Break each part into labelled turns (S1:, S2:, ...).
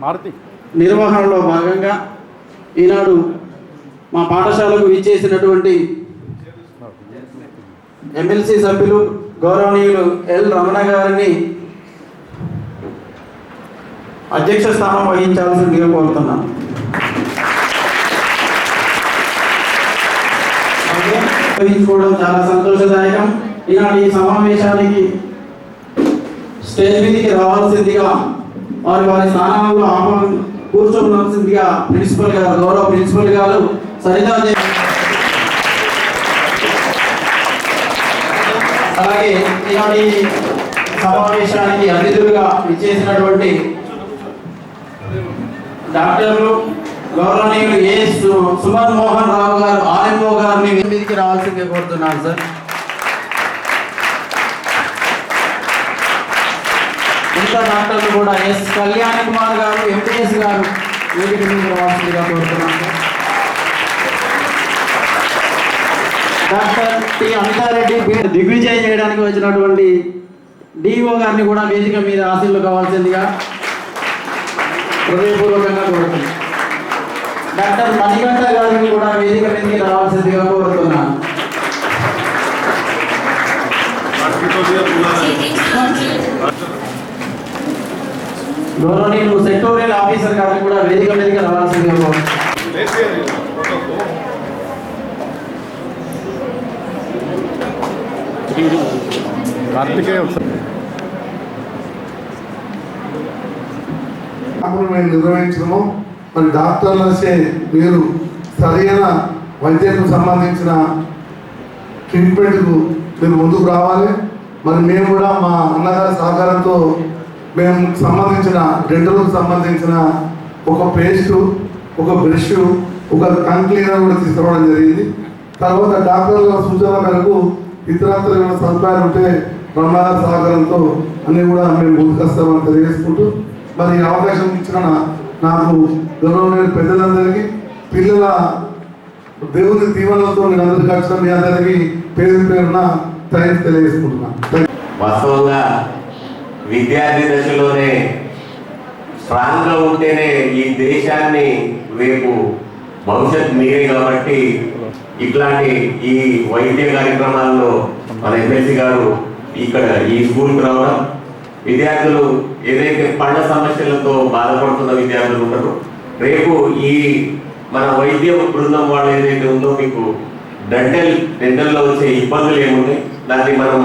S1: భారతి
S2: నిర్వహణలో భాగంగా ఈనాడు మా పాఠశాలకు ఇచ్చేసినటువంటి ఎమ్మెల్సీ సభ్యులు గౌరవనీయులు ఎల్ రమణ గారిని అధ్యక్ష స్థానం వహించాల్సిందిగా కోరుతున్నాను. వహించుకోవడం చాలా సంతోషదాయకం. ఈనాడు ఈ సమావేశానికి స్టేజ్ మీదకి రావాల్సిందిగా వారి వారి స్థానాల్లో ఆహ్వానం కూర్చోవలసిందిగా ప్రిన్సిపల్ గారు గౌరవ ప్రిన్సిపల్ గారు సరితా అలాగే ఈనాటి సమావేశానికి అతిథులుగా ఇచ్చేసినటువంటి డాక్టర్లు గౌరవనీయులు ఏ సుమన్ మోహన్ రావు గారు ఆర్ఎంఓ గారిని మీదికి రావాల్సిందే కోరుతున్నాను సార్. మిగతా డాక్టర్లు కూడా ఎస్ కళ్యాణ్ కుమార్ గారు ఎంపీఎస్ గారు వేదిక మీద రావాల్సిందిగా కోరుతున్నాను. Doctor T. అమితారెడ్డి దిగ్విజయం చేయడానికి వచ్చినటువంటి డిఓ గారిని కూడా వేదిక మీద ఆశీర్లు కావాల్సిందిగా హృదయపూర్వకంగా కోరుతున్నాను. డాక్టర్ మణికంఠ గారిని కూడా వేదిక మీదకి రావాల్సిందిగా కోరుతున్నాను. గౌరవనీయులు సెక్టోరియల్ ఆఫీసర్ గారిని కూడా వేదిక వేదిక రావాల్సిందిగా
S1: కార్తికేయ
S3: మేము నిర్వహించడము మరి డాక్టర్లసే మీరు సరైన వైద్యకు సంబంధించిన ట్రీట్మెంట్కు మీరు ముందుకు రావాలి. మరి మేము కూడా మా అన్నగారి సహకారంతో మేము సంబంధించిన డెంటల్కు సంబంధించిన ఒక పేస్టు ఒక బ్రష్ ఒక టంగ్ క్లీనర్ కూడా తీసుకురావడం జరిగింది. తర్వాత డాక్టర్ల సూచన మేరకు ఇతరత్ర సదుపాయాలు ఉంటే ప్రమాద సహకారంతో అన్ని కూడా మేము ముందుకొస్తామని తెలియజేసుకుంటూ మరి ఈ అవకాశం ఇచ్చిన నాకు గౌరవమైన పెద్దలందరికీ పిల్లల దేవుని దీవెనలతో నేను అందరికీ వచ్చిన మీ అందరికీ పేరు పేరున థ్యాంక్స్ తెలియజేసుకుంటున్నాను.
S4: వాస్తవంగా విద్యార్థి దశలోనే స్ట్రాంగ్గా ఉంటేనే ఈ దేశాన్ని రేపు భవిష్యత్ మీరే కాబట్టి ఇట్లాంటి ఈ వైద్య కార్యక్రమాల్లో మన ఎమ్మెల్సీ గారు ఇక్కడ ఈ స్కూల్కి రావడం విద్యార్థులు ఏదైతే పళ్ళ సమస్యలతో బాధపడుతున్న విద్యార్థులు ఉంటారో రేపు ఈ మన వైద్య బృందం వాళ్ళు ఏదైతే ఉందో మీకు డెంటల్ డెంటల్లో వచ్చే ఇబ్బందులు ఏమున్నాయి? దాన్ని మనం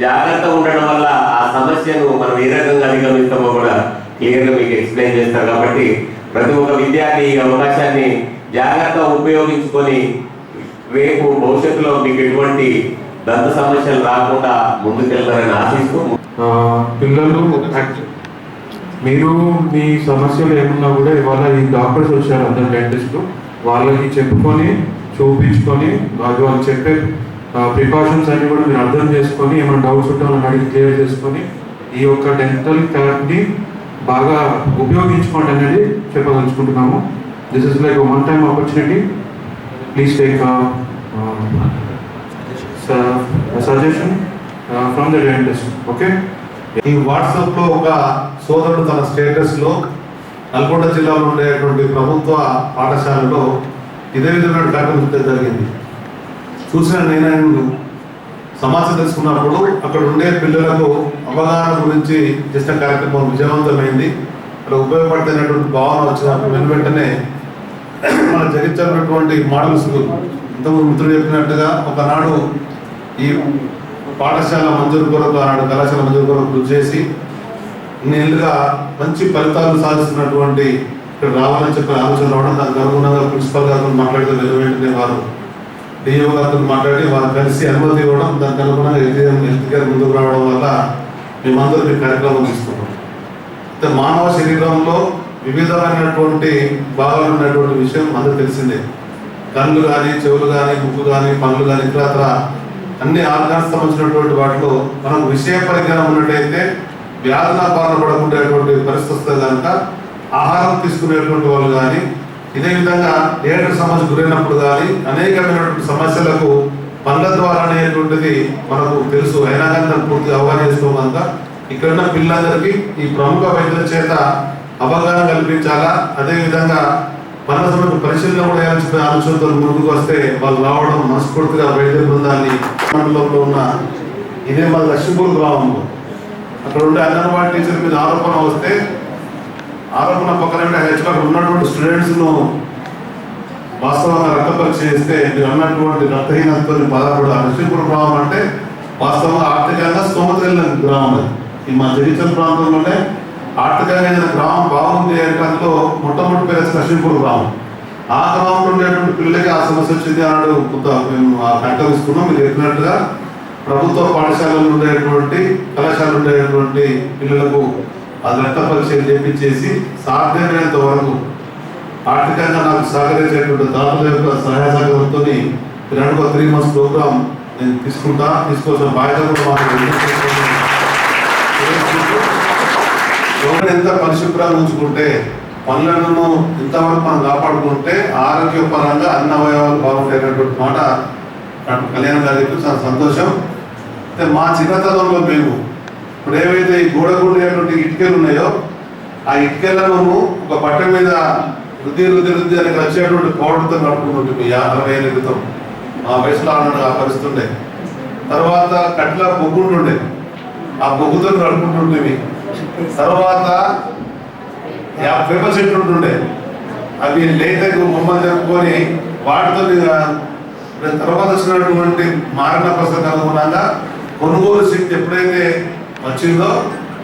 S4: జాగ్రత్త ఉండడం వల్ల ఆ సమస్యను మనం ఏ రకంగా అధిగమిస్తామో కూడా క్లియర్గా మీకు ఎక్స్ప్లెయిన్ చేస్తారు. కాబట్టి ప్రతి ఒక్క విద్యార్థి ఈ అవకాశాన్ని జాగ్రత్తగా ఉపయోగించుకొని రేపు భవిష్యత్తులో మీకు ఎటువంటి దంత సమస్యలు రాకుండా ముందుకెళ్తారని ఆశిస్తూ
S5: పిల్లలు మీరు మీ సమస్యలు ఏమున్నా కూడా ఇవాళ ఈ డాక్టర్స్ వచ్చారు అందరు డెంటిస్టు వాళ్ళకి చెప్పుకొని చూపించుకొని వాళ్ళు వాళ్ళు చెప్పే ప్రికాషన్స్ అన్ని కూడా మీరు అర్థం చేసుకొని ఏమైనా డౌట్స్ ఉంటే వాళ్ళని అడిగి క్లియర్ చేసుకొని ఈ యొక్క డెంటల్ క్యాప్ని బాగా ఉపయోగించుకోండి అనేది చెప్పదలుచుకుంటున్నాము. This is like one time opportunity please take suggestion from the dentist okay
S6: ఈ వాట్సాప్లో ఒక సోదరుడు తన స్టేటస్లో నల్గొండ జిల్లాలో ఉండేటువంటి ప్రభుత్వ పాఠశాలలో ఇదే విధమైన కార్యక్రమం జరిగింది. చూసిన నేను ఆయన సమాచారం తెలుసుకున్నప్పుడు అక్కడ ఉండే పిల్లలకు అవగాహన గురించి చేసిన కార్యక్రమం విజయవంతమైంది. అక్కడ ఉపయోగపడుతున్నటువంటి భావన వచ్చినప్పుడు వెను వెంటనే మన జగించినటువంటి మోడల్ స్కూల్ ఇంతకుముందు మిత్రుడు చెప్పినట్టుగా ఒకనాడు ఈ పాఠశాల మంజూరు కొరకు ఆనాడు కళాశాల మంజూరు కొరకు కృషి చేసి ఇన్నేళ్ళుగా మంచి ఫలితాలు సాధిస్తున్నటువంటి ఇక్కడ రావాలని చెప్పిన ఆలోచన రావడం దానికి అనుగుణంగా ప్రిన్సిపల్ గారితో మాట్లాడితే వెను వెంటనే వారు డిఓ మాట్లాడి వారు కలిసి అనుమతి ఇవ్వడం దానికి అనుగుణంగా హెల్త్ హెల్త్ కేర్ ముందుకు రావడం వల్ల మేమందరూ మీ కార్యక్రమం తీసుకున్నాం మానవ శరీరంలో వివిధమైనటువంటి భాగాలు ఉన్నటువంటి విషయం అందరూ తెలిసిందే. కళ్ళు కానీ చెవులు కానీ ముక్కు కానీ పనులు కానీ ఇతరత్ర అన్ని ఆర్గాన్స్ సంబంధించినటువంటి వాటిలో మనం విషయ పరిజ్ఞానం ఉన్నట్టయితే వ్యాధుల బారిన పడకుండేటువంటి పరిస్థితి వస్తుంది కనుక ఆహారం తీసుకునేటువంటి వాళ్ళు కానీ ఇదే విధంగా ఏడు సమస్య గురైనప్పుడు కానీ అనేకమైనటువంటి సమస్యలకు పనుల ద్వారా అనేటువంటిది మనకు తెలుసు. అయినా కానీ పూర్తిగా అవగాహన చేసుకోం ఇక్కడ ఉన్న పిల్లలందరికీ ఈ ప్రముఖ వైద్యుల చేత అవగాహన కల్పించాలా? అదేవిధంగా మనసులకు పరిశీలన కూడా చేయాల్సిన ఆలోచనతో ముందుకు వస్తే వాళ్ళు రావడం మనస్ఫూర్తిగా వైద్య బృందాన్ని మండలంలో ఉన్న ఇదే మన లక్ష్మీపూర్ గ్రామంలో. అక్కడ ఉండే అంగన్వాడీ టీచర్ మీద ఆరోపణ వస్తే ఆరోపణ పక్కన హెచ్ఆర్ ఉన్నటువంటి స్టూడెంట్స్ను వాస్తవంగా రక్త పరీక్ష చేస్తే మీరు అన్నటువంటి రక్తహీనతతో బాధపడ లక్ష్మీపురం గ్రామం అంటే వాస్తవంగా ఆర్థికంగా స్తోమత వెళ్ళిన గ్రామం ఈ మా జగిత్యాల ప్రాంతంలోనే ఆర్థికంగా గ్రామం బాగుంది అంటే మొట్టమొదటి పేరు వచ్చి గ్రామం. ఆ గ్రామంలో ఉండేటువంటి పిల్లలకి ఆ సమస్య వచ్చింది అన్నాడు కొంత మేము ఆ తీసుకున్నాం. మీరు చెప్పినట్టుగా ప్రభుత్వ పాఠశాలలు ఉండేటువంటి కళాశాలలు ఉండేటువంటి పిల్లలకు అది రక్త పరీక్షలు చేపించేసి సాధ్యమైనంత వరకు ఆర్థికంగా నాకు సహకరించేటువంటి దాతల యొక్క సహాయ సహకారంతో రెండు త్రీ మంత్స్ ప్రోగ్రామ్ నేను తీసుకుంటా తీసుకోవాల్సిన బాధ్యత కూడా మాకు ఎంత పరిశుభ్రంగా ఉంచుకుంటే పనులను ఇంతవరకు మనం కాపాడుకుంటే ఆరోగ్యపరంగా అన్ని అవయవాలు బాగుంటాయనేటువంటి మాట కళ్యాణ్ గారు చెప్పి చాలా సంతోషం. అయితే మా చిన్నతనంలో మేము ఇప్పుడు ఏవైతే ఈ గోడకుండేటువంటి ఇటుకలు ఉన్నాయో ఆ ఇటుకలను ఒక బట్ట మీద రుద్ది రుద్ది రుద్ది అని వచ్చేటువంటి పౌడర్తో నడుపుకుంటుంటే యా- అరవై ఏళ్ళ క్రితం ఆ వయసులో అన్నట్టు ఆ పరిస్థితుండే. తర్వాత కట్ల బొగ్గుంటుండే. ఆ బొగ్గుతో నడుపుకుంటుండేవి తర్వాత యా- చెట్లు ఉంటుండే అవి లేటకు బొమ్మలు జరుపుకొని వాటితో తర్వాత వచ్చినటువంటి మారణ ప్రసంగం అనుగుణంగా కొనుగోలు శక్తి ఎప్పుడైతే వచ్చిందో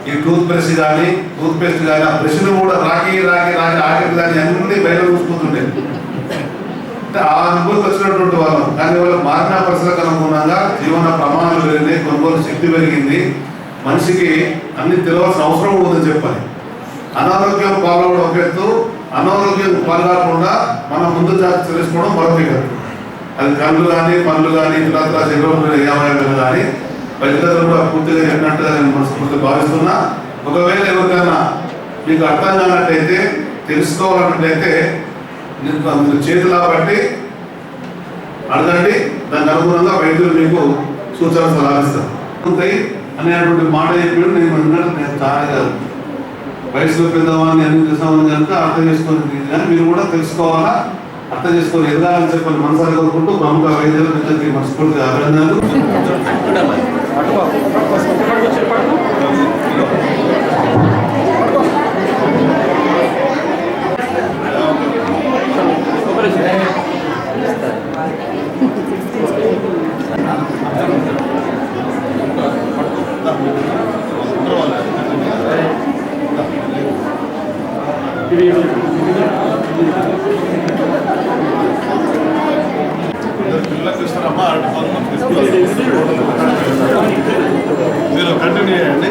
S6: ఈ టూత్ బ్రష్ కానీ టూత్ పేస్ట్ కానీ ఆ బ్రష్ను కూడా రాగి రాగి రాగి ఆఖరి కానీ అన్ని బయట చూసుకుంటుండే అంటే ఆ అనుభూతి వచ్చినటువంటి వాళ్ళం. కానీ వాళ్ళ మారిన పరిస్థితులకు అనుగుణంగా జీవన ప్రమాణాలు పెరిగినాయి కొనుగోలు శక్తి పెరిగింది. మనిషికి అన్ని తెలియాల్సిన అవసరం ఉందని చెప్పాలి. అనారోగ్యం పాల్గొనడం ఒక ఎత్తు అనారోగ్యం పాల్గొనకుండా మనం ముందు జాగ్రత్త తెలుసుకోవడం మరొక అది కళ్ళు కానీ పనులు కానీ ఇతర శరీరంలో ఏమాయాలు కానీ ప్రజలందరూ కూడా పూర్తిగా చెప్పినట్టుగా మనస్ఫూర్తి భావిస్తున్నా. ఒకవేళ ఎవరికైనా మీకు అర్థం కానట్టయితే తెలుసుకోవాలన్నట్టయితే నేను మీరు చేతులా బట్టి అడగండి. దానికి అనుగుణంగా వైద్యులు మీకు సూచనలు సలహాలు ఉంటాయి అనేటువంటి మాట చెప్పాడు నేను అన్నట్టు నేను చాలా కాదు. వయసులో పెద్దవాడిని అన్ని చేసామని కనుక అర్థం చేసుకొని కానీ మీరు కూడా తెలుసుకోవాలా? అర్థం చేసుకొని ఎదగాలని చెప్పని మనసారి కోరుకుంటూ ప్రముఖ వైద్యుల మిత్రులకి మనస్ఫూర్తిగా అభినందనలు. ఇది మీరు కంటిన్యూ చేయండి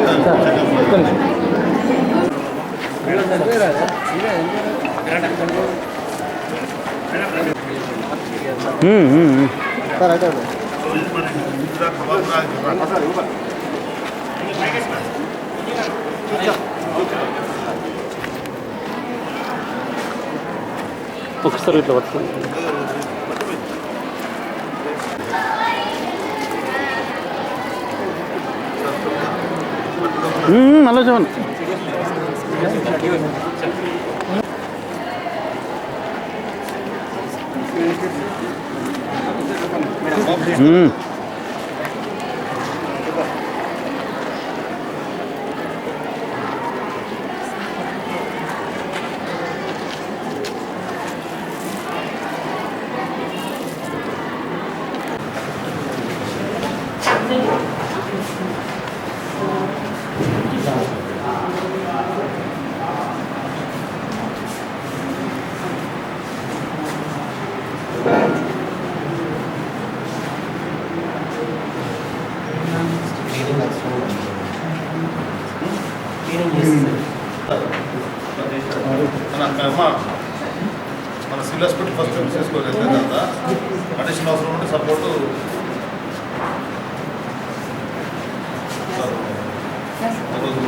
S1: ఒకసారి ఇట్లా పట్టుకోండి. మళ్ళీ చూడండి మ్మ్.
S6: మన